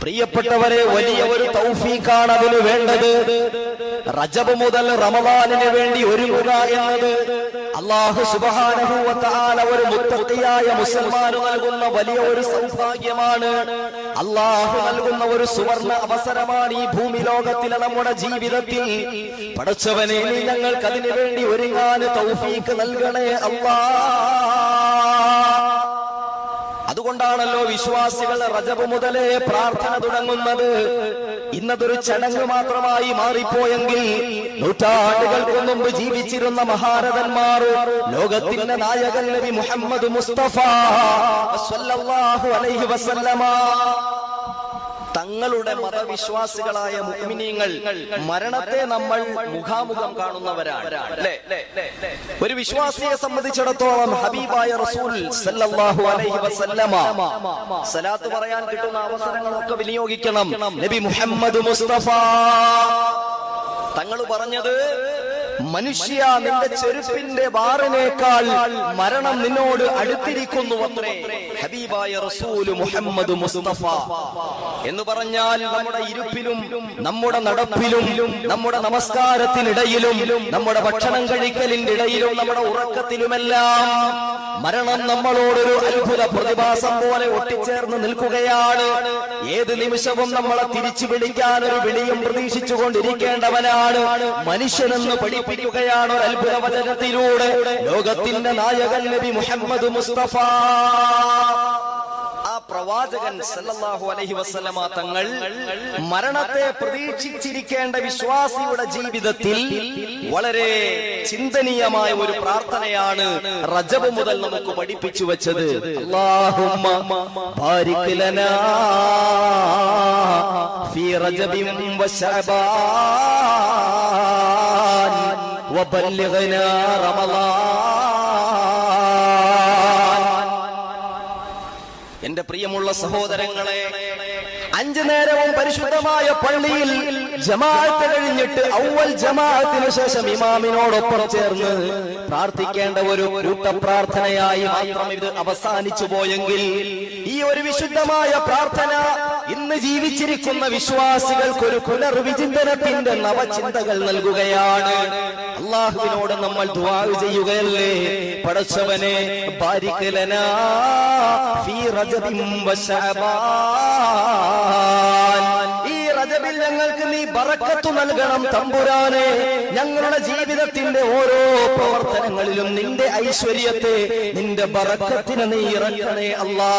പ്രിയപ്പെട്ടവരെ വലിയ ഒരു തൗഫീഖാണ് അതിന് വേണ്ടത്. റജബ് മുതൽ റമദാനിന് വേണ്ടി ഒരുങ്ങുക എന്നത് അള്ളാഹു സുബാനഹൂവത്താല ഒരു മുത്തയായ മുസൽമാന് നൽകുന്ന വലിയ ഒരു സൗഭാഗ്യമാണ്. അള്ളാഹു നൽകുന്ന ഒരു സുവർണ അവസരമാണ് ഈ ഭൂമി ലോകത്തിലെ നമ്മുടെ ജീവിതത്തിൽ. പഠിച്ചവനെ ഞങ്ങൾക്ക് അതിനു വേണ്ടി ഒരുങ്ങാൻ തൗഫീക്ക് നൽകണേ അള്ളാ. അതുകൊണ്ടാണല്ലോ വിശ്വാസികൾ റജബ് മുതലേ പ്രാർത്ഥന തുടങ്ങുന്നത്. ഇന്നതൊരു ചടങ്ങ് മാത്രമായി മാറിപ്പോയെങ്കിൽ നൂറ്റാണ്ടുകൾക്ക് മുമ്പ് ജീവിച്ചിരുന്ന മഹാരഥന്മാർ ലോകത്തിന്റെ നായകൻ നബി മുഹമ്മദ് മുസ്തഫ അലൈഹി വസല്ലമ തങ്ങളുടെ മതവിശ്വാസികളായ മുഗ്മിനീങ്ങൾ മരണത്തെ നമ്മൾ മുഖാമുഖം കാണുന്നവരാണ്. ഒരു വിശ്വാസിയെ സംബന്ധിച്ചിടത്തോളം ഹബീബായ റസൂൽ സല്ലല്ലാഹു അലൈഹി വസല്ലമ സലാത്ത് പറയാൻ കിട്ടുന്ന അവസരങ്ങളൊക്കെ വിനിയോഗിക്കണം. നബി മുഹമ്മദ് മുസ്തഫ തങ്ങൾ പറഞ്ഞത് മനുഷ്യ നിന്റെ ചെരുപ്പിന്റെ ബാറിനേക്കാൾ മരണം നിന്നോട് അടുത്തിരിക്കുന്നു ഹബീബായ റസൂൽ മുഹമ്മദ് മുസ്തഫ. എന്ന് പറഞ്ഞാൽ നമ്മുടെ ഇരുപ്പിലും നമ്മുടെ നടപ്പിലും നമ്മുടെ നമസ്കാരത്തിനിടയിലും നമ്മുടെ ഭക്ഷണം കഴിക്കലിന്റെ ഇടയിലും നമ്മുടെ ഉറക്കത്തിലുമെല്ലാം മരണം നമ്മളോടൊരു അത്ഭുത പ്രതിഭാസം പോലെ ഒട്ടിച്ചേർന്ന് നിൽക്കുകയാണ്. ഏത് നിമിഷവും നമ്മളെ തിരിച്ചു വിളിക്കാൻ ഒരു വിളിയും പ്രതീക്ഷിച്ചുകൊണ്ടിരിക്കേണ്ടവനാണ് മനുഷ്യനെന്ന് പഠിപ്പിക്കുകയാണ് ഒരു അത്ഭുത വചനത്തിലൂടെ. ലോകത്തിന്റെ നായകൻ നബി മുഹമ്മദ് മുസ്തഫ. ആ പ്രവാചകൻ സല്ലല്ലാഹു അലൈഹി വസല്ലമ തങ്ങൾ മരണത്തെ പ്രതീക്ഷിച്ചിരിക്കേണ്ട വിശ്വാസിയുടെ ജീവിതത്തിൽ വളരെ ചിന്തനീയമായ ഒരു പ്രാർത്ഥനയാണ് റജബ് മുതൽ നമുക്ക് പഠിപ്പിച്ചു വെച്ചത്. അല്ലാഹുമ്മ ഫീ റജബിൻ വശഅബാൻ വബല്ലിഗ്നാ رمضان എന്റെ പ്രിയമുള്ള സഹോദരങ്ങളെ അഞ്ചു നേരവും പരിശുദ്ധമായ പള്ളിയിൽ ജമാഅത്ത് കഴിഞ്ഞിട്ട് ഔവൽ ജമാഅത്തിന് ശേഷം ഇമാമിനോടൊപ്പം ചേർന്ന് പ്രാർത്ഥിക്കേണ്ട ഒരു കൂട്ടപ്രാർത്ഥനയായി മാത്രം ഇത് അവസാനിച്ചു പോയെങ്കിൽ ഈ ഒരു വിശുദ്ധമായ പ്രാർത്ഥന ഇന്ന് ജീവിച്ചിരിക്കുന്ന വിശ്വാസികൾക്ക് ഒരു പുനർവിചിന്തനത്തിന്റെ നവചിന്തകൾ നൽകുകയാണ്. അള്ളാഹുവിനോട് നമ്മൾ ദുആ ചെയ്യുകയല്ലേ? പടച്ചവനെ ഈ റജബിൽ ഞങ്ങൾക്ക് നീ ബറക്കത്ത് നൽകണം തമ്പുരാനെ. ഞങ്ങളുടെ ജീവിതത്തിന്റെ ഓരോ പ്രവർത്തനങ്ങളിലും നിന്റെ ഐശ്വര്യത്തെ നിന്റെ ബറക്കത്തിന് നീ ഇറക്കണേ അല്ലാ.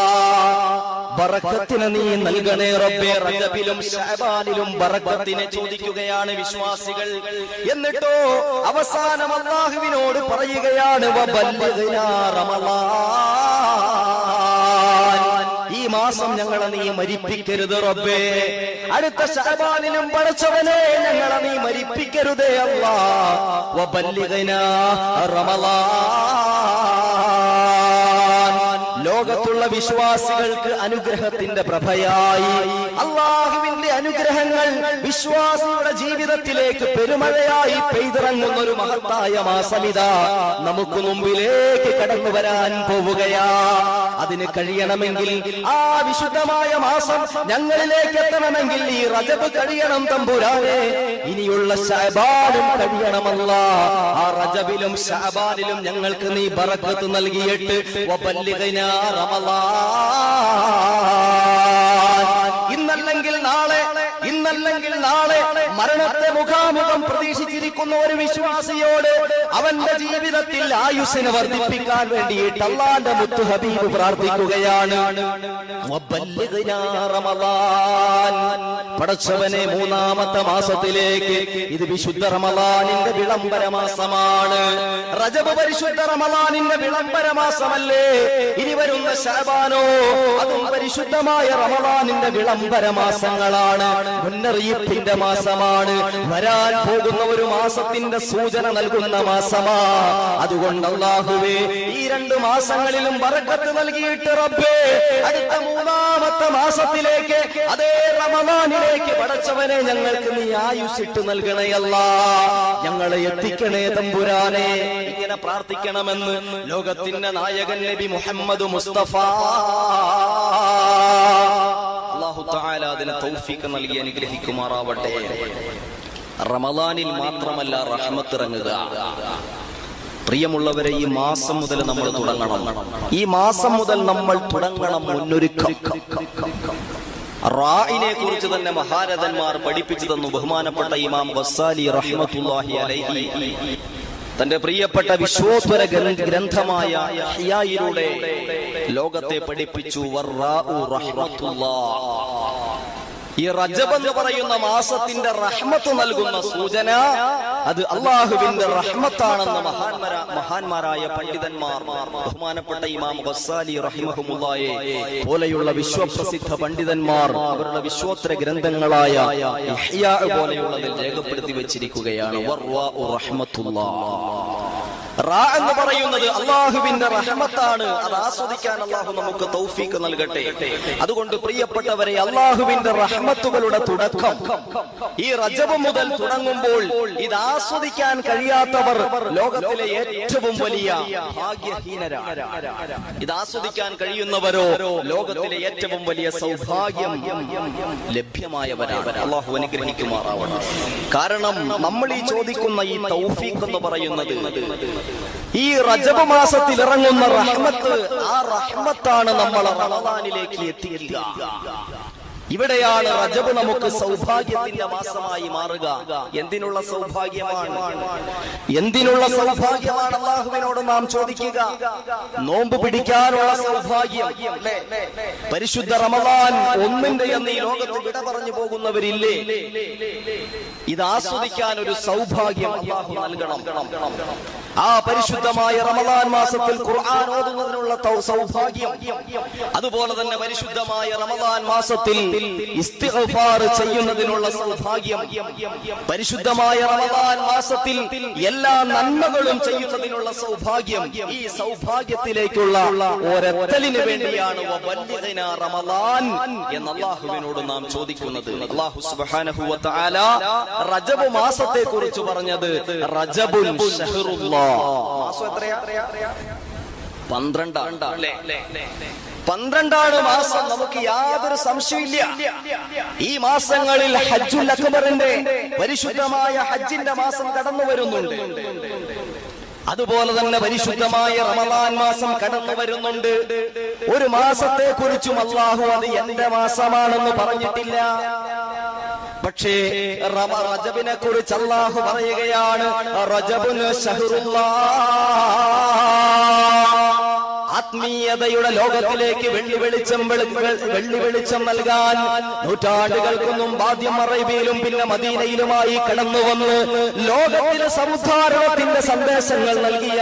ബറക്കത്തിന് നീ നൽകണേ റബ്ബേ റജബിലും ശഅബാനിലും ബറക്കത്തിനെ ചോദിക്കുകയാണ് വിശ്വാസികൾ. എന്നിട്ടോ അവസാനം അല്ലാഹുവിനോട് പറയുകയാണ് ഈ മാസം ഞങ്ങളെ നീ മരിപ്പിക്കരുത് റബ്ബേ. അടുത്ത ശഅബാനിലും പടച്ചവനെ ഞങ്ങളെ നീ മരിപ്പിക്കരുതേ അല്ലാ വബല്ലിഗ്നാ റമളാൻ. ലോകത്തുള്ള വിശ്വാസികൾക്ക് അനുഗ്രഹത്തിന്റെ പ്രഭയായി. അള്ളാഹുവിന്റെ അനുഗ്രഹങ്ങൾ വിശ്വാസിയുടെ ജീവിതത്തിലേക്ക് പെരുമഴയായി പെയ്തിറങ്ങുന്ന ഒരു മഹത്തായ മാസമിത. നമുക്ക് മുമ്പിലേക്ക് കടന്നു വരാൻ പോവുകയാ. അതിന് കഴിയണമെങ്കിൽ ആ വിശുദ്ധമായ മാസം ഞങ്ങളിലേക്ക് എത്തണമെങ്കിൽ ഈ റജബ് കഴിയണം തമ്പുരാനെ. ഇനിയുള്ള ശബാനും കഴിയണമല്ല. ആ റജബിലും ശബാനിലും ഞങ്ങൾക്ക് നീ ബറക്കത്ത് നൽകിയിട്ട് വബല്ലിഗ്നാ നാളെ മരണത്തെ മുഖാമുഖം പ്രതീക്ഷിച്ചിരിക്കുന്ന ഒരു വിശ്വാസിയോട് അവന്റെ ജീവിതത്തിൽ ആയുസ്സിനെ വർദ്ധിപ്പിക്കാൻ വേണ്ടിയിട്ട് അള്ളാന്റെ മുത്തു ഹബീബ് പ്രാർത്ഥിക്കുകയാണ്. പടച്ചവനെ മൂന്നാമത്തെ മാസത്തിലേക്ക് ഇത് വിശുദ്ധ റമലാനിന്റെ വിളംബര മാസമാണ്. റജബ് പരിശുദ്ധ റമലാനിന്റെ വിളംബര മാസമല്ലേ? ഇനി വരുന്ന ശബാനോ അതും പരിശുദ്ധമായ റമലാനിന്റെ വിളംബര മാസങ്ങളാണ്. മുന്നറിയിപ്പിന്റെ മാസമാണ്. വരാൻ പോകുന്ന ഒരു മാസത്തിന്റെ സൂചന നൽകുന്ന മാസമാ. അതുകൊണ്ട് അള്ളാഹുവേ ഈ രണ്ട് മാസങ്ങളിലും ബറക്കത്ത് നൽകിയിട്ട് റബ്ബേ അടുത്ത മൂന്നാമത്തെ മാസത്തിലേക്ക് അതേ റമദാനിലേക്ക് പടച്ചവനെ ഞങ്ങൾക്ക് നീ ആയുസിട്ട് നൽകണയല്ല ഞങ്ങളെ എത്തിക്കണേ തമ്പുരാനെ. ഇങ്ങനെ പ്രാർത്ഥിക്കണമെന്ന് ലോകത്തിന്റെ നായകൻ നബി മുഹമ്മദ് മുസ്തഫ. അള്ളാഹു തആല അതിന് തൗഫീഖ് നൽകി അനുഗ്രഹിക്കുമാറാവട്ടെ. റമദാനിൽ മാത്രമല്ല റഹ്മത്ത് ഇറങ്ങുക. പ്രിയമുള്ളവരെ ഈ മാസം മുതൽ നമ്മൾ തുടങ്ങണം. ഈ മാസം മുതൽ നമ്മൾ തുടങ്ങണം മുന്നൊരുക്കം. റായിനെ കുറിച്ച് തന്നെ മഹാരഥന്മാർ പഠിപ്പിച്ചു തന്നു ബഹുമാനപ്പെട്ട ഇമാം വസ്സാലി റഹ്മത്തുല്ലാഹി അലൈഹി. തന്റെ പ്രിയപ്പെട്ട വിശ്വോത്തര ഗ്രന്ഥമായ ഹിയായിലൂടെ ലോകത്തെ പഠിപ്പിച്ചു. ഈ റജബ് എന്ന് പറയുന്ന മാസത്തിന്റെ റഹ്മത്ത് നൽകുന്ന സൂചന അത് അള്ളാഹുവിന്റെ റഹ്മത്താണെന്ന് മഹാന്മാര മഹാന്മാരായ പണ്ഡിതന്മാർ ബഹുമാനപ്പെട്ട ഇമാം ബസാലി റഹിമഹുമുല്ലായെ പോലെയുള്ള വിശ്വപ്രസിദ്ധ പണ്ഡിതന്മാർ അവരുടെ വിശ്വോത്തര ഗ്രന്ഥങ്ങളായ പോലെയുള്ളതിൽ രേഖപ്പെടുത്തി വെച്ചിരിക്കുകയാണ്. റഹ്മത്തുള്ള റാ എന്ന് പറയുന്നത് അള്ളാഹുവിന്റെ റഹ്മത്താണ്. അത് ആസ്വദിക്കാൻ അള്ളാഹു നമുക്ക് തൗഫീക്ക് നൽകട്ടെ. അതുകൊണ്ട് പ്രിയപ്പെട്ടവരെ അള്ളാഹുവിന്റെ റഹ്മത്തുകളുടെ തുടക്കം. ഈ റജബ് മുതൽ തുടങ്ങുമ്പോൾ ഇത് ആസ്വദിക്കാൻ കഴിയാത്തവർ ലോകത്തിലെ ഏറ്റവും വലിയ ഭാഗ്യഹീനരാണ്. ഇത് ആസ്വദിക്കാൻ കഴിയുന്നവരോ ലോകത്തിലെ ഏറ്റവും വലിയ സൗഭാഗ്യം ലഭ്യമായവരാണ്. അള്ളാഹു അനുഗ്രഹിക്കുമാറാവണം കാരണം നമ്മൾ ഈ ചോദിക്കുന്ന ഈ തൗഫീഖ് എന്ന് പറയുന്നത് ഈ റജബ് മാസത്തിൽ ഇറങ്ങുന്ന റഹ്മത്ത് ആ റഹ്മത്താണ് നമ്മൾ റമദാനിലേക്ക് എത്തിക്കുക. ഇവിടെയാണ് റജബ് നമുക്ക് സൗഭാഗ്യത്തിന്റെ മാസമായി മാറുക. എന്തിനുള്ള സൗഭാഗ്യമാണ്? എന്തിനുള്ള സൗഭാഗ്യമാണ് അള്ളാഹുവിനോട് നാം ചോദിക്കുക. നോമ്പ് പിടിക്കാനുള്ള സൗഭാഗ്യം? പരിശുദ്ധ റമദാൻ ഒന്നിന്റെ എന്ന് ഈ ലോകത്ത് വിട പറഞ്ഞു പോകുന്നവരില്ലേ? ഇത് ആസ്വദിക്കാൻ ഒരു സൗഭാഗ്യം അള്ളാഹു നൽകണം. ആ പരിശുദ്ധമായ റമദാൻ മാസത്തിൽ ഖുർആൻ ഓതുന്നതിനുള്ള സൗഭാഗ്യം. അതുപോലെ തന്നെ പരിശുദ്ധമായ റമദാൻ മാസത്തിൽ ഇസ്തിഗ്ഫാർ ചെയ്യുന്നതിനുള്ള സൗഭാഗ്യം. പരിശുദ്ധമായ റമദാൻ മാസത്തിൽ എല്ലാ നന്മകളും ചെയ്യുന്നതിനുള്ള സൗഭാഗ്യം. ഈ സൗഭാഗ്യത്തിലേക്കുള്ള ഒരെത്തലിന് വേണ്ടിയാണ്. റമദാൻ എന്ന് അള്ളാഹുവിനോട് നാം ചോദിക്കുന്നത്. അള്ളാഹു സുബ്ഹാനഹു വ തആല റജബ് മാസത്തെ കുറിച്ച് പറഞ്ഞത് റജബുൽ എത്രയാ പന്ത്രണ്ടാണ് മാസം. നമുക്ക് യാതൊരു സംശയമില്ല ഈ മാസങ്ങളിൽ ഹജ്ജുൽ അക്ബറിന്റെ പരിശുദ്ധമായ ഹജ്ജിന്റെ മാസം കടന്നു വരുന്നുണ്ട്. അതുപോലെ തന്നെ പരിശുദ്ധമായ റമദാൻ മാസം കടന്നു വരുന്നുണ്ട്. ഒരു മാസത്തെ കുറിച്ചും അള്ളാഹു അത് എന്റെ മാസമാണെന്ന് പറഞ്ഞിട്ടില്ല. പക്ഷേ റജബിനെ കുറിച്ച് അള്ളാഹു പറയുകയാണ് റജബുന് ആത്മീയതയുടെ ലോകത്തിലേക്ക് വെള്ളി വെളിച്ചം വെള്ളി വെളിച്ചം നൽകാൻ നൂറ്റാണ്ടുകൾക്കൊന്നും ആദ്യം അറേബ്യയിലും പിന്നെ മദീനയിലുമായി കടന്നു വന്ന് ലോകത്തിന് സമുദ്ധാരണത്തിന്റെ സന്ദേശങ്ങൾ നൽകിയ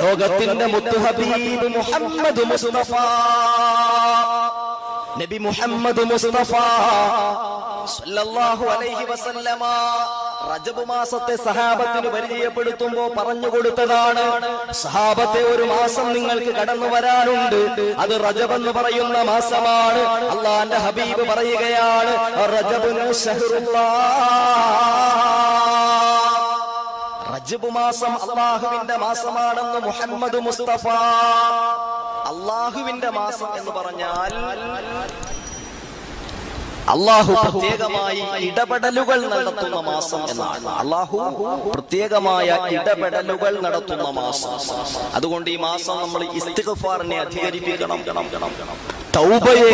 ലോകത്തിന്റെ മുത്തുഹബീബ് മുഹമ്മദ് മുസ്തഫ. നബി മുഹമ്മദ് മുസ്തഫ സല്ലല്ലാഹു അലൈഹി വസല്ലമ റജബ് മാസത്തെ സഹാബത്തിന് പരിചയപ്പെടുത്തുമ്പോ പറഞ്ഞു കൊടുത്തതാണ്. സഹാബത്തെ ഒരു മാസം നിങ്ങൾക്ക് കടന്നു വരാനുണ്ട്. അത് റജബ് എന്ന് പറയുന്ന മാസമാണ്. അള്ളാന്റെ ഹബീബ് പറയുകയാണ് റജബുന് റജബ് മാസം അള്ളാഹുവിന്റെ മാസമാണെന്ന് മുഹമ്മദ് മുസ്തഫ അള്ളാഹുവിന്റെ മാസം എന്ന് പറഞ്ഞാൽ അള്ളാഹു പ്രത്യേകമായി ഇടപെടലുകൾ നടത്തുന്ന മാസം എന്നാണ്. അള്ളാഹു പ്രത്യേകമായ ഇടപെടലുകൾ നടത്തുന്ന മാസം. അതുകൊണ്ട് ഈ മാസം നമ്മൾ ഇസ്തിഗ്ഫാറിനെ അധികരിപ്പിക്കണം. തൗബയെ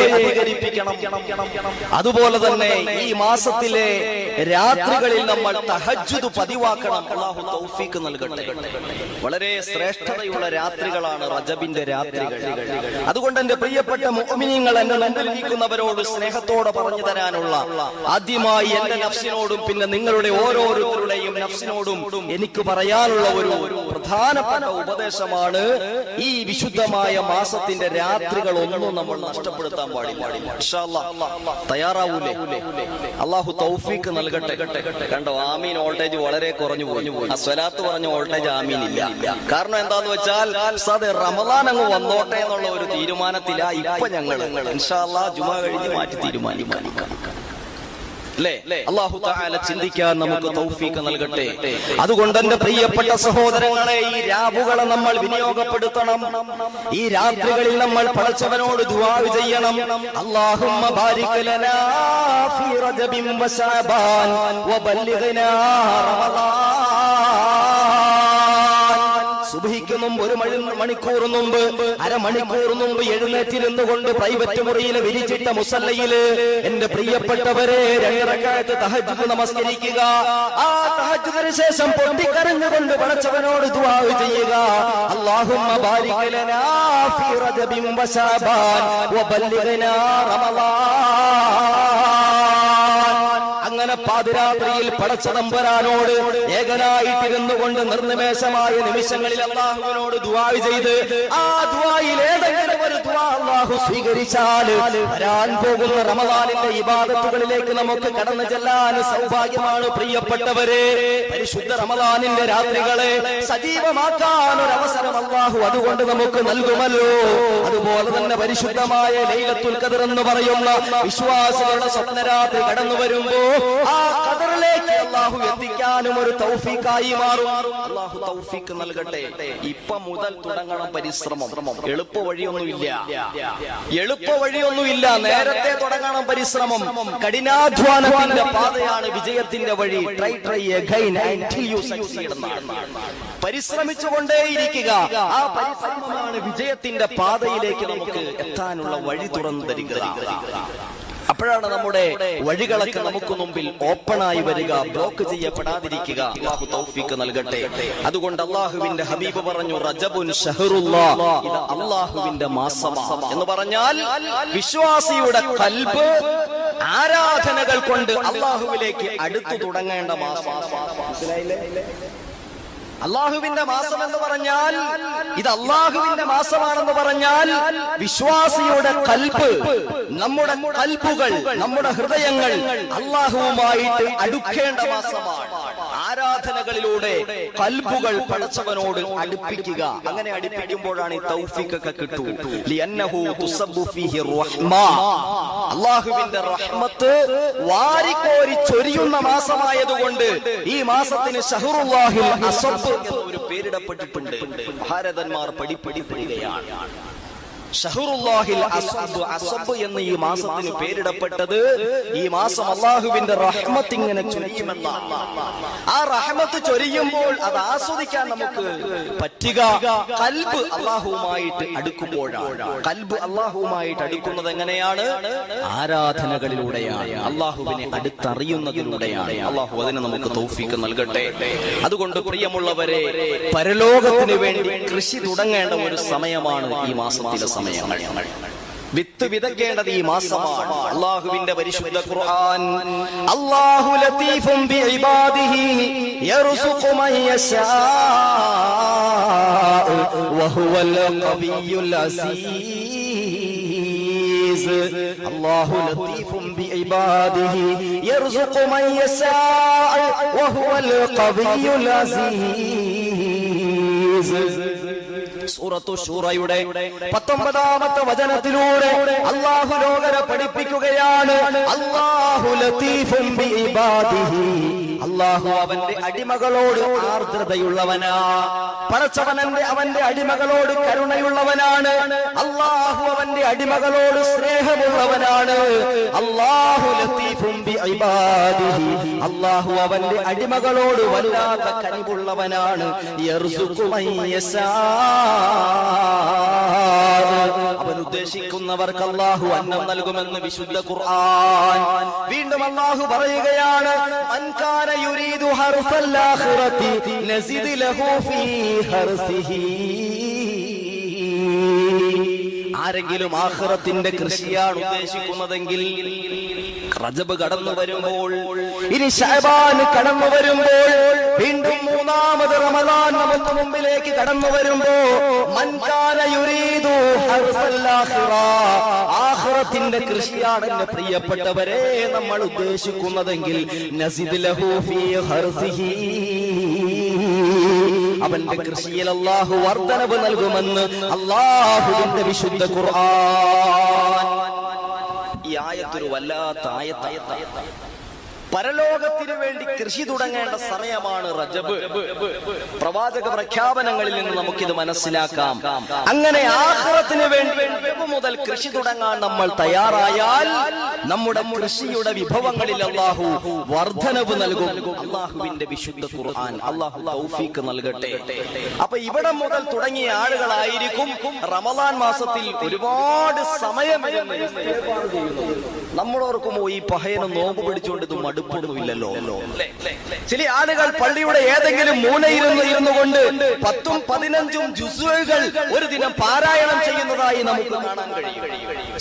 അതുപോലെ തന്നെ ഈ മാസത്തിലെ രാത്രികളിൽ നമ്മൾ തഹജ്ജുദ് പതിവാക്കണം. അള്ളാഹു തൗഫീക്ക് നൽകട്ടെ. വളരെ ശ്രേഷ്ഠതയുള്ള രാത്രികളാണ് റജബിന്റെ രാത്രികൾ. അതുകൊണ്ട് എന്റെ പ്രിയപ്പെട്ട മുഅ്മിനീങ്ങൾ എന്നെ നന്ദിക്കുന്നവരോട് സ്നേഹത്തോടെ പറഞ്ഞു തരാനുള്ള ആദ്യമായി എന്റെ നഫ്സിനോടും പിന്നെ നിങ്ങളുടെ ഓരോരുത്തരുടെയും നഫ്സിനോടും എനിക്ക് പറയാനുള്ള ഒരു പ്രധാനപ്പെട്ട ഉപദേശമാണ് ഈ വിശുദ്ധമായ മാസത്തിന്റെ രാത്രികൾ ഒന്നും നമ്മൾ നഷ്ടപ്പെടുത്താൻ പാടില്ല. തയ്യാറാവൂലേ? അള്ളാഹു തൗഫീക്ക് നൽകട്ടെ. കണ്ടോ ആമീൻ വോൾട്ടേജ് വളരെ കുറഞ്ഞു പോയി. ആ സ്വലാത്ത് പറഞ്ഞ വോൾട്ടേജ് ആമീൻ ഇല്ല കാരണം എന്താന്ന് വെച്ചാൽ റമദാൻ അങ്ങ് വന്നോട്ടെ എന്നുള്ള ഒരു തീരുമാനത്തിലാ ഇപ്പൊ ഞങ്ങൾ ഇൻഷാല്ലാ ജുമാ കഴിഞ്ഞ് മാറ്റി തീരുമാനിക്കാം. അല്ലേ അള്ളാഹു തആല ചിന്തിക്കാൻ നമുക്ക് തൗഫീക്ക് നൽകട്ടെ. അതുകൊണ്ട് എന്റെ പ്രിയപ്പെട്ട സഹോദരങ്ങളെ ഈ രാവുകളെ നമ്മൾ വിനിയോഗപ്പെടുത്തണം. ഈ രാത്രികളിൽ നമ്മൾ പടച്ചവനോട് ദുവാവ് ചെയ്യണം. അല്ലാഹുമ്മ ബാരിക്കലനാ ഫീ റജബിൻ വശഅബാൻ വബല്ലിഗ്നാ റമളാൻ മുമ്പ് ഒരു മണി മണിക്കൂർ മുമ്പ് അരമണിക്കൂർ മുമ്പ് എഴുന്നേറ്റിരുന്നു കൊണ്ട് പ്രൈവറ്റ് മുറിയിൽ വിരിച്ചിട്ട മുസല്ലയിൽ എന്റെ പ്രിയപ്പെട്ടവരെ രണ്ടരക്കാലത്ത് തഹജ് നമസ്കരിക്കുക. ആ തഹജിന് ശേഷം പൊട്ടിക്കരഞ്ഞുകൊണ്ട് പടച്ചവനോട് ദുആ ചെയ്യുക. അല്ലാഹുമ്മ ബാരിക് ലനാ ഫീ റജബിൻ വശാബാൻ വബല്ലിഗ്നാ റമളാൻ. അങ്ങനെ പാതിരാത്രിയിൽ പടച്ചതമ്പരാനോട് ഏകനായിട്ടിരുന്നു കൊണ്ട് നിർനിമേഷമായ നിമിഷങ്ങളിൽ അള്ളാഹുവിനോട് ദുവായി ചെയ്ത് ആ ദുവായിൽ ഏതെങ്കിലും അള്ളാഹു സ്വീകരിച്ചാൽ വരാൻ പോകുന്ന റമദാനിന്റെ ഇബാദത്തുകളിലേക്ക് നമുക്ക് കടന്നു ചെല്ലാൻ സൗഭാഗ്യമാണ് പ്രിയപ്പെട്ടവരെ. പരിശുദ്ധ റമദാനിന്റെ രാത്രികളെ സജീവമാക്കാൻ ഒരു അവസരം അള്ളാഹു അതുകൊണ്ട് നമുക്ക് നൽകുമല്ലോ. അതുപോലെ തന്നെ പരിശുദ്ധമായ ലൈലത്തുൽ കദർ എന്ന് പറയുന്ന വിശ്വാസികളുടെ സ്വപ്നരാത്രി കടന്നു വരുമ്പോ ആ കദറിലേക്ക് അള്ളാഹു എത്തിക്കാനും ഒരു തൗഫീഖായി മാറും. അള്ളാഹു തൗഫീഖ് നൽകട്ടെ. ഇപ്പൊ മുതൽ തുടങ്ങണം പരിശ്രമം. എളുപ്പ വഴിയൊന്നുമില്ല എളുപ്പ വഴിയൊന്നുമില്ല. നേരത്തെ തുടങ്ങണം പരിശ്രമം. കഠിനാധ്വാനത്തിന്റെ പാതയാണ് വിജയത്തിന്റെ വഴി. ട്രൈ ട്രൈ അഗൈൻ succeed എന്നാണ്. പരിശ്രമിച്ചുകൊണ്ടേയിരിക്കുക. ആ പരിശ്രമമാണ് വിജയത്തിന്റെ പാതയിലേക്ക് നമുക്ക് എത്താനുള്ള വഴി തുറന്നു തരിക അപ്പോഴാണ് നമ്മുടെ വഴികളൊക്കെ നമുക്ക് മുമ്പിൽ ഓപ്പണായി വരിക ബ്ലോക്ക് ചെയ്യപ്പെടാതിരിക്കുക. നൽകട്ടെ. അതുകൊണ്ട് അള്ളാഹുവിന്റെ ഹബീബ് പറഞ്ഞു റജബുൻ ഇത് അള്ളാഹുവിന്റെ മാസമാണ് എന്ന് പറഞ്ഞാൽ വിശ്വാസിയുടെ കൽബ് ആരാധനകൾ കൊണ്ട് അള്ളാഹുവിലേക്ക് അടുത്തു തുടങ്ങേണ്ട മാസം അള്ളാഹുവിന്റെ മാസം എന്ന് പറഞ്ഞാൽ ഇത് അള്ളാഹുവിന്റെ മാസമാണെന്ന് പറഞ്ഞാൽ വിശ്വാസിയുടെ കൽപ്പ് നമ്മുടെ കൽപ്പുകൾ നമ്മുടെ ഹൃദയങ്ങൾ അള്ളാഹുവുമായിട്ട് അടുക്കേണ്ട മാസമാണ്. ആരാധനകളിലൂടെ കൽപ്പുകൾ പടച്ചവനോട് അടുപ്പിക്കുക. അങ്ങനെ അടുപ്പിക്കുമ്പോഴാണ് ഈ തൗഫിക്കൊക്കെ കിട്ടൂ. ലിയന്നഹു തുസബ്ബു ഫീഹി റഹ്മ. അള്ളാഹുവിന്റെ റഹ്മത്ത് വാരിക്കോരി ചൊരിയുന്ന മാസമായതുകൊണ്ട് ഈ മാസത്തിന് ഷഹറുല്ലാഹിൽ ഒരു പേരിടപ്പെട്ടിട്ടുണ്ട്. ഭാരതന്മാർ അസബ് എന്ന് ഈ മാസത്തിന് പേരിടപ്പെട്ടത്. ഈ മാസം അള്ളാഹുവിന്റെ റഹ്മത്ത് ഇങ്ങനെ ചൊരിയുമെന്ന ആ റഹ്മത്ത് ചൊരിയുമ്പോൾ അത് ആസ്വദിക്കാൻ നമുക്ക് പറ്റുക. കൽബ് അള്ളാഹുവുമായിട്ട് അടുക്കുമ്പോഴാണ്. കൽബ് അള്ളാഹുവുമായിട്ട് അടുക്കുന്നത് എങ്ങനെയാണ്? ആരാധനകളിലൂടെയാണ്. അള്ളാഹുവിനെ അടുത്തറിയുന്നതിലൂടെയാണ്. അള്ളാഹു അതിന് നമുക്ക് തൗഫീക്ക് നൽകട്ടെ. അതുകൊണ്ട് പ്രിയമുള്ളവരെ പരലോകത്തിന് വേണ്ടി കൃഷി തുടങ്ങേണ്ട ഒരു സമയമാണ് ഈ മാസത്തിലെ സമയങ്ങൾ. വിത്ത് വിതയ്ക്കേണ്ടത് ഈ മാസമാണ്. അള്ളാഹുവിന്റെ പരിശുദ്ധ ഖുർആൻ. അല്ലാഹു ലതീഫും ബിഇബാദിഹി യർസുഖു മൻ യശാ. വഹുവൽ ഖവിയ്യുൽ അസീസ് അല്ലാഹു ലതീഫും യർസുഖു മൻ യശാ. വഹുവൽ ഖവിയ്യുൽ അസീസ് സൂറത്തു ഷൂറയുടെ പത്തൊമ്പതാമത്തെ വചനത്തിലൂടെ അള്ളാഹു ലോകരെ പഠിപ്പിക്കുകയാണ്. അള്ളാഹു ലത്തീഫും അള്ളാഹു അവന്റെ അടിമകളോട് ആർദ്രതയുള്ളവനാ. പടച്ചവനന്റെ അവന്റെ അടിമകളോട് കരുണയുള്ളവനാണ്. അള്ളാഹു അവന്റെ അടിമകളോട് സ്നേഹമുള്ളവനാണ്. അള്ളാഹു ലത്തീഫും അള്ളാഹു അവന്റെ അടിമകളോട് വല്ലാത്ത കനിവുള്ളവനാണ്. യശാ. അവൻ ഉദ്ദേശിക്കുന്നവർക്ക് അള്ളാഹു അന്നം നൽകുമെന്ന് വിശുദ്ധ ഖുർആൻ. വീണ്ടും അള്ളാഹു പറയുകയാണ് മൻ കാന യുരീദു ഹർഫൽ ആഖിറതി നസിദ് ലഹു ഫീ ഹർസിഹി. ആരെങ്കിലും ആഹ്റത്തിന്റെ കൃഷിയാണ് ഉദ്ദേശിക്കുന്നതെങ്കിൽ റജബ് കടന്നു വരുമ്പോൾ ഇനി ഷഹബാൻ കടന്നു വരുമ്പോൾ വീണ്ടും മൂന്നാമത് റമദാൻ നമുക്ക് മുമ്പിലേക്ക് കടന്നു വരുമ്പോ ആഹ്റത്തിന്റെ കൃഷിയാണ് എന്റെ പ്രിയപ്പെട്ടവരെ നമ്മൾ ഉദ്ദേശിക്കുന്നതെങ്കിൽ നസിദ് ലഹു ഫീ ഹർസിഹി അവന്റെ കൃഷിയിൽ അള്ളാഹു വർധനവ് നൽകുമെന്ന് അള്ളാഹുവിന്റെ വിശുദ്ധ ഖുർആൻ. ഈ ആയത്തൊരു വല്ലാത്ത ആയത്തായ പരലോകത്തിന് വേണ്ടി കൃഷി തുടങ്ങേണ്ട സമയമാണ് റജബ്. പ്രവാചക പ്രഖ്യാപനങ്ങളിൽ നിന്ന് നമുക്കിത് മനസ്സിലാക്കാം. അങ്ങനെ ആഹ്റത്തിന് വേണ്ടി മുതൽ കൃഷി തുടങ്ങാൻ നമ്മൾ തയ്യാറായാൽ നമ്മുടെ കൃഷിയുടെ വിഭവങ്ങളിൽ അള്ളാഹു വർധനവ് നൽകും. അള്ളാഹുവിന്റെ വിശുദ്ധ ഖുർആൻ അള്ളാഹു തൗഫീക്ക് നൽകട്ടെ. അപ്പൊ ഇവിടെ മുതൽ തുടങ്ങിയ ആളുകളായിരിക്കും റമദാൻ മാസത്തിൽ ഒരുപാട് സമയം നമ്മളോർക്കും ഈ പഹയന് നോമ്പ് പിടിച്ചുകൊണ്ട് ഇത് മടുപ്പൊന്നുമില്ലല്ലോ ചില ആളുകൾ പള്ളിയുടെ ഏതെങ്കിലും മൂലയിരുന്ന് ഇരുന്നു കൊണ്ട് പത്തും പതിനഞ്ചും ജുസുകൾ ഒരു ദിനം പാരായണം ചെയ്യുന്നതായി നമുക്ക് കാണാൻ കഴിയും.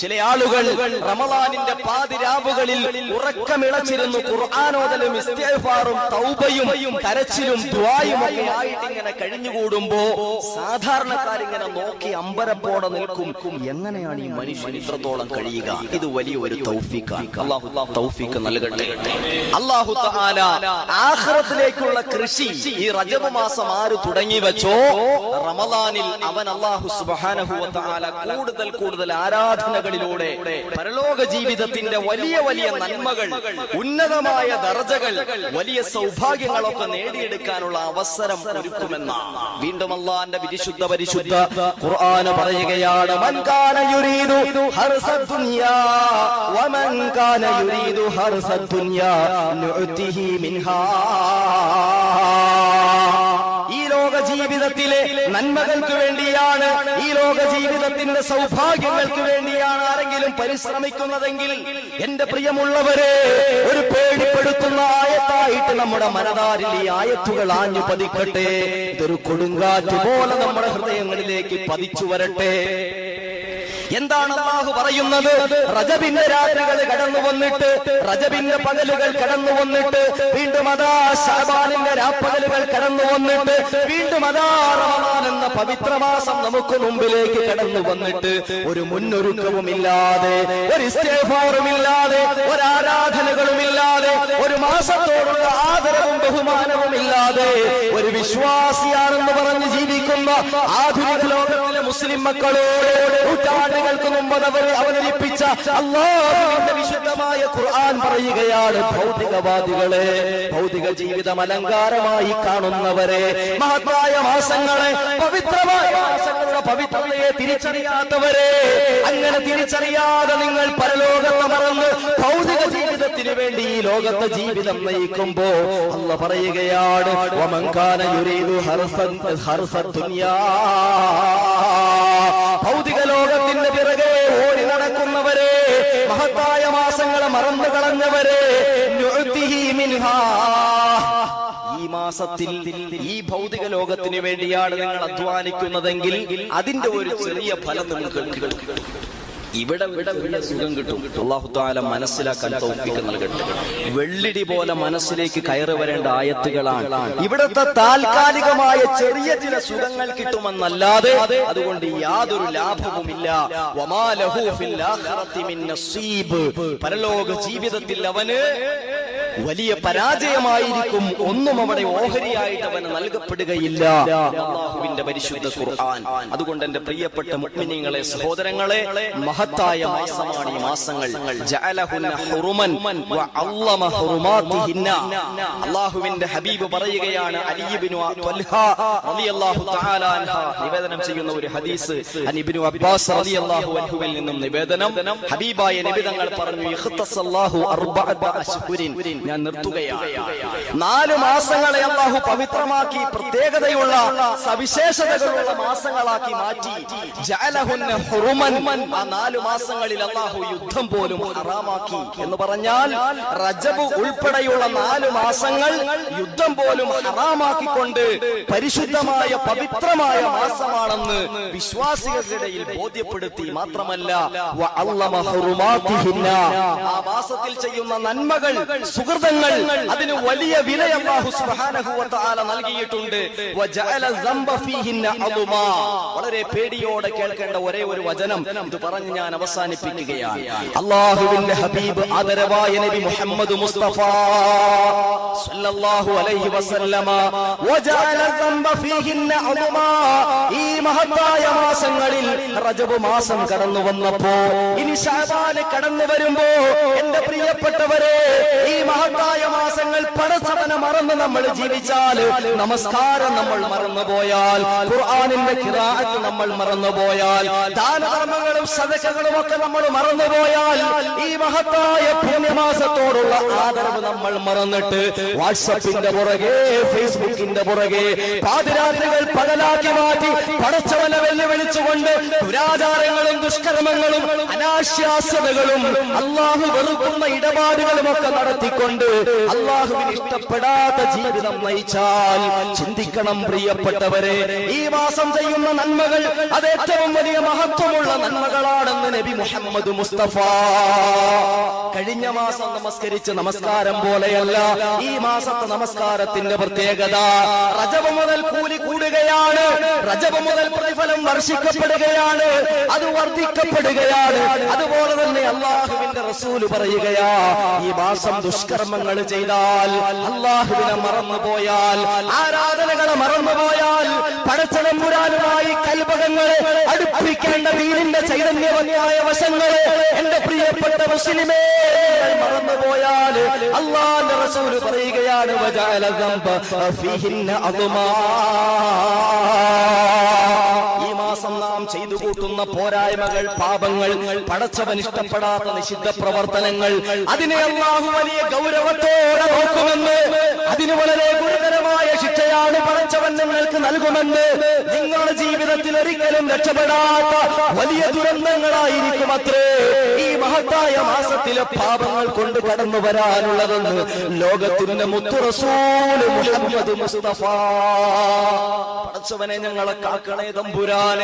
ചില ആളുകൾ റമദാനിന്റെ പാതിരാവുകളിൽ ഉറക്കമിളച്ചിരുന്നു. ഖുർആാനോദലും ഇസ്തിഗ്ഫാറും തൗബയും കരച്ചിലും ദ്വായും ഒക്കെ ആയിട്ട് ഇങ്ങനെ കഴിഞ്ഞുകൂടുമ്പോ സാധാരണക്കാരിങ്ങനെ നോക്കി അമ്പരപ്പോടെ നിൽക്കും. എങ്ങനെയാണ് ഈ മനുഷ്യൻ ഇത്രത്തോളം കഴിയുക? ഇത് വലിയ ഒരു തൗഫീഖാണ്. അള്ളാഹു തൗഫീഖ് നൽകട്ടെ. അള്ളാഹു കൃഷി ഈ റജബ് മാസം ആര് തുടങ്ങി വെച്ചോ? റമദാനിൽ അവൻ അള്ളാഹു സുബാനഹുല കൂടുതൽ കൂടുതൽ ആരാധനകളിലൂടെ പരലോക ജീവിതത്തിന്റെ വലിയ വലിയ നന്മകൾ ഉന്നതമായ ദർജകൾ വലിയ സൗഭാഗ്യങ്ങളൊക്കെ നേടിയെടുക്കാനുള്ള അവസരം ഒരുക്കുമെന്ന. വീണ്ടും അള്ളാന്റെ വിശുദ്ധ പരിശുദ്ധ ഖുർആൻ പറയുകയാണ് മൻ കാന യുരീദു ഹർസദ് ദുനിയാ വമൻ കാന യുരീദു ഹർസദ് ദുനിയാ. ഈ ലോക ജീവിതത്തിലെ നന്മകൾക്ക് വേണ്ടിയാണ് ഈ ലോക ജീവിതത്തിന്റെ സൗഭാഗ്യങ്ങൾക്ക് വേണ്ടിയാണ് ആരെങ്കിലും പരിശ്രമിക്കുന്നതെങ്കിൽ എന്റെ പ്രിയമുള്ളവരെ ഒരു പേടിപ്പെടുത്തുന്ന ആയത്തായിട്ട് നമ്മുടെ മനതാരിൽ ഈ ആയത്തുകൾ ആഞ്ഞു പതിക്കട്ടെ. ഇതൊരു കൊടുങ്കാറ്റ് പോലെ നമ്മുടെ ഹൃദയങ്ങളിലേക്ക് പതിച്ചു വരട്ടെ. എന്താണ് അള്ളാഹു പറയുന്നത്? റജബിന്റെ രാത്രികൾ കടന്നു വന്നിട്ട് റജബിന്റെ പകലുകൾ കടന്നു വന്നിട്ട് വീണ്ടും അതാ ഷാബാനിന്റെ രാപ്പകലുകൾ കടന്നു വന്നിട്ട് വീണ്ടും അതാ റമദാൻ എന്ന പവിത്രമാസം നമുക്ക് മുമ്പിലേക്ക് കടന്നു വന്നിട്ട് ഒരു മുന്നൊരുക്കവും ഇല്ലാതെ ഒരു ഇല്ലാതെ ഒരു ആരാധനകളും ഇല്ലാതെ ഒരു മാസത്തോടുള്ള ആദരവും ബഹുമാനവും ഇല്ലാതെ ഒരു വിശ്വാസിയാണെന്ന് പറഞ്ഞ് ജീവിക്കുന്ന ആധുനിക ലോകത്തിലെ മുസ്ലിം മക്കളോട് നൂറ്റാണ്ടുകൾക്ക് മുമ്പ് അവർ അവതരിപ്പിച്ച അള്ളാഹുവിന്റെ വിശുദ്ധമായ ഖുർആൻ പറയുകയാണ്. ഭൗതികവാദികളെ ഭൗതിക ജീവിതം അലങ്കാരമായി കാണുന്നവരെ മഹത്തായ മാസങ്ങളെ പവിത്രമായ മാസങ്ങളുടെ പവിത്രതയെ തിരിച്ചറിയാത്തവരെ അങ്ങനെ തിരിച്ചറിയാതെ നിങ്ങൾ പരലോകത്തെ മറന്ന് ഭൗതിക ജീവിതത്തിന് വേണ്ടി ഈ ലോകത്തെ ജീവിതം നയിക്കുമ്പോ അല്ല പറയുകയാണ് ഹർസത്ത് ദുനിയാ ഭൗതിക ലോകത്തിന്റെ പിറകെ ഓടി നടക്കുന്നവരെ മഹത്തായ മാസങ്ങളെ മറന്നു കളഞ്ഞവരെ. ഈ മാസത്തിൽ ഈ ഭൗതിക ലോകത്തിന് വേണ്ടിയാണ് നിങ്ങൾ അധ്വാനിക്കുന്നതെങ്കിൽ അതിന്റെ ഒരു ചെറിയ ഫലം നിങ്ങൾക്ക് കിട്ടും ഇവിടെ വലിയ സുഖം കിട്ടും. അള്ളാഹു താല മനസ്സിലാക്കാൻ തോൽപ്പിക്ക് നൽകട്ടെ. വെള്ളിടി പോലെ മനസ്സിലേക്ക് കയറി വരേണ്ട ആയത്തുകളാണ്. ഇവിടുത്തെ താൽക്കാലികമായ ചെറിയ ചില സുഖങ്ങൾ കിട്ടുമെന്നല്ലാതെ അതുകൊണ്ട് യാതൊരു ലാഭവുമില്ല. പരലോക ജീവിതത്തിൽ അവന് വലിയ പരാജയമായിരിക്കും. ഒന്നും അവിടെ ഓഹരിയായിട്ട് അവന് നൽകപ്പെടുകയില്ല പരിശുദ്ധ ഖുർആൻ. അതുകൊണ്ട് എന്റെ പ്രിയപ്പെട്ട മുഅ്മിനീങ്ങളെ സഹോദരങ്ങളെ മഹത്തായ മാസമാണ് ഈ മാസങ്ങൾ. അള്ളാഹുവിന്റെ ഹബീബ് പറയുകയാണ് നിവേദനം ചെയ്യുന്ന ഒരു ഹദീസ്. അബ്ബാസ് നിന്നും നിവേദനം. ഹബീബായ നിബിതങ്ങൾ പറഞ്ഞു ഞാൻ നിർത്തുകയാണ്. നാല് മാസങ്ങളെ അള്ളാഹു പവിത്രമാക്കി പ്രത്യേകതയുള്ള സവിശേഷതകളുള്ള മാസങ്ങളാക്കി മാറ്റി. ആ നാല് മാസങ്ങളിൽ അള്ളാഹു യുദ്ധം പോലും ഹറാമാക്കി എന്ന് പറഞ്ഞാൽ റജബ് ഉൾപ്പെടെയുള്ള നാല് മാസങ്ങൾ യുദ്ധം പോലും ഹറാമാക്കിക്കൊണ്ട് പരിശുദ്ധമായ പവിത്രമായ മാസമാണെന്ന് വിശ്വാസികളുടെ ഇടയിൽ ബോധ്യപ്പെടുത്തി മാത്രമല്ല. ആ മാസത്തിൽ ചെയ്യുന്ന നന്മകൾ സുഹൃതങ്ങൾ അതിന് വലിയ വില വ തആല നൽകിയിട്ടുണ്ട്. വളരെ പേടിയോടെ കേൾക്കേണ്ട ഒരേ ഒരു വചനം ഇത് പറഞ്ഞ് ഞാൻ അവസാനിപ്പിക്കുകയാണ് അള്ളാഹുവിന്റെ ഹബീബ് ആദരവായ നബി മുഹമ്മദ് മുസ്തഫ സല്ലല്ലാഹു അലൈഹി വസല്ലമ വജഅല ദംബ ഫീഹിന്ന അദുമാ. ഈ മഹത്തായ മാസങ്ങളിൽ റജബ് മാസം കടന്നു വന്നപ്പോ ഇനി ശഅബാൻ കടന്നു വരുമ്പോ എന്റെ പ്രിയപ്പെട്ടവരെ ഈ മഹത്തായ മാസങ്ങൾ പരസ്പരം മറന്ന് നമ്മൾ ജീവിച്ചാൽ നമസ്കാരം നമ്മൾ മറന്നു പോയാൽ ഖുർആനിന്റെ ഖിറാഅത്ത് നമ്മൾ മറന്നു പോയാൽ ദാനധർമ്മങ്ങളും സദകകളും ഒക്കെ നമ്മൾ മറന്നു പോയാൽ ഈ മഹത്തായ പുണ്യമാസത്തോടുള്ള ആദരവ് നമ്മൾ മറന്നിട്ട് വാട്സപ്പിന്റെ പുറകെ ഫേസ്ബുക്കിന്റെ പുറകെ പാതിരാത്രികൾ പകലാക്കി മാറ്റി പടച്ചവനെ വെല്ലുവിളിച്ചുകൊണ്ട് ദുരാചാരങ്ങളും ദുഷ്കർമ്മങ്ങളും അനാശാസ്യതകളും അള്ളാഹു വെറുക്കുന്ന ഇടപാടുകളും ഒക്കെ നടത്തിക്കൊണ്ട് അള്ളാഹുവിന് ഇഷ്ടപ്പെടാത്ത ജീവിതം നയിച്ചാൽ ചിന്തിക്കണം പ്രിയപ്പെട്ടവരെ ഈ മാസം ചെയ്യുന്ന നന്മകൾ അത് ഏറ്റവും വലിയ മഹത്വമുള്ള നന്മകളാണെന്ന് നബി മുഹമ്മദ് മുസ്തഫ. കഴിഞ്ഞ മാസം നമസ്കരിച്ച് നമസ്കാരം പോലെയല്ല ഈ മാസത്തെ നമസ്കാരത്തിന്റെ പ്രത്യേകത റജബ് മുതൽ കൂലി കൂടുകയാണ് റജബ് മുതൽ പ്രതിഫലം വർഷിക്കപ്പെടുകയാണ് അത് വർദ്ധിക്കപ്പെടുകയാണ്. അതുപോലെ തന്നെ അള്ളാഹുവിന്റെ റസൂൽ പറയുകയാ ഈ മാസം ദുഷ്കർമ്മങ്ങൾ ചെയ്താൽ അള്ളാഹുവിനെ മറന്നുപോയാൽ ആരാധനകളെ മറന്നുപോയാൽ പടച്ചതമ്പുരാനുമായി കൽപകങ്ങളെ അടുപ്പിക്കേണ്ട വീടിന്റെ ചൈതന്യവന്യായ വശങ്ങളെ എന്റെ പ്രിയപ്പെട്ട മുസ്ലിമേ മറന്നു മറന്നുപോയാൽ അള്ളാന്റെ റസൂൽ പറയുകയാണ്. ഈ മാസം നാം ചെയ്തു കൂട്ടുന്ന പോരായ്മകൾ പാപങ്ങൾ പടച്ചവൻ ഇഷ്ടപ്പെടാത്ത നിഷിദ്ധ പ്രവർത്തനങ്ങൾ അതിനെ അള്ളാഹു വലിയ ഗൗരവത്തോടെ നോക്കുമെന്ന് അതിന് വളരെ ഗുരുതരമായ ശിക്ഷയാണ് പടച്ചവൻ നിങ്ങൾക്ക് നൽകുമെന്ന് നിങ്ങളുടെ ജീവിതത്തിൽ ഒരിക്കലും രക്ഷപ്പെടാത്ത വലിയ ദുരന്തങ്ങളായിരിക്കും അത്രേ. ഈ മഹത്തായ മാസത്തിലെ പാപങ്ങൾ കൊണ്ട് കടന്നു വരാനുള്ളതെന്ന് ലോകത്തിന്റെ മുത്തുറസൂൽ മുഹമ്മദ് മുസ്തഫ. പടച്ചവനെ ഞങ്ങളെ കാക്കണേ തമ്പുരാനെ.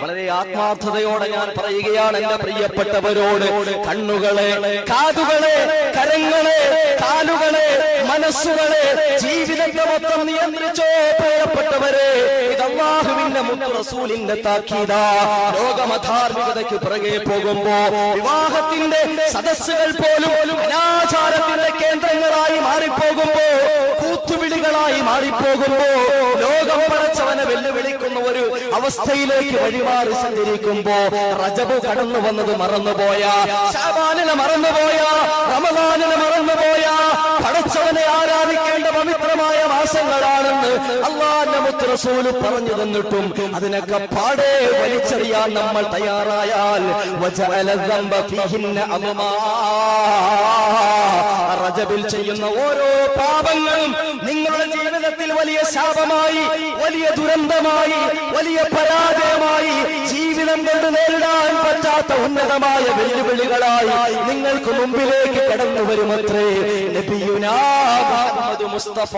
വളരെ ആത്മാർത്ഥതയോടെ ഞാൻ പറയുകയാണ് എന്റെ പ്രിയപ്പെട്ടവരോട് കണ്ണുകളെ കാതുകളെ കരങ്ങളെ കാലുകളെ മനസ്സുകളെ ജീവിതത്തെ മൊത്തം നിയന്ത്രിച്ചോ പ്രിയപ്പെട്ടവരെ. ഇത് അള്ളാഹുവിന്റെ മുത്ത് റസൂലിന്റെ താക്കീത. ലോകമധാർമികതയ്ക്ക് പിറകെ പോകുമ്പോ വിവാഹത്തിന്റെ സദസ്സുകൾ പോലും അനാചാരത്തിന്റെ കേന്ദ്രങ്ങളായി മാറിപ്പോകുമ്പോ കൂത്തുവിളികളായി മാറിപ്പോകുമ്പോ ലോകം പടച്ചവനെ വെല്ലുവിളിക്കുന്ന ഒരു അവസ്ഥയിലേക്ക് വഴിമാറി സഞ്ചരിക്കുമ്പോ റജബു കടന്നു വന്നത് മറന്നുപോയ ഷാബാനിനെ മറന്നുപോയ റമദാനിനെ മറന്നുപോയ പടച്ചവനെ ആരാധിക്കേണ്ട പവിത്രമായ മാസങ്ങളാണെന്ന് അള്ളാന്റെ മുത്തറസൂൽ പറഞ്ഞു തന്നിട്ടും അതിനൊക്കെ പാടെ വലിച്ചെറിയാൻ നമ്മൾ തയ്യാറായാൽ റജബിൽ ചെയ്യുന്ന ഓരോ പാപങ്ങളും നിങ്ങളുടെ ജീവിതത്തിൽ വലിയ ശാപമായി വലിയ ദുരന്തമായി വലിയ പരാജയമായി ജീവിതം കൊണ്ട് നേരിടാൻ പറ്റാത്ത ഉന്നതമായ വെല്ലുവിളികളായി നിങ്ങൾക്ക് മുമ്പിലേക്ക് കടന്നു വരുമത്രേ മുസ്തഫ.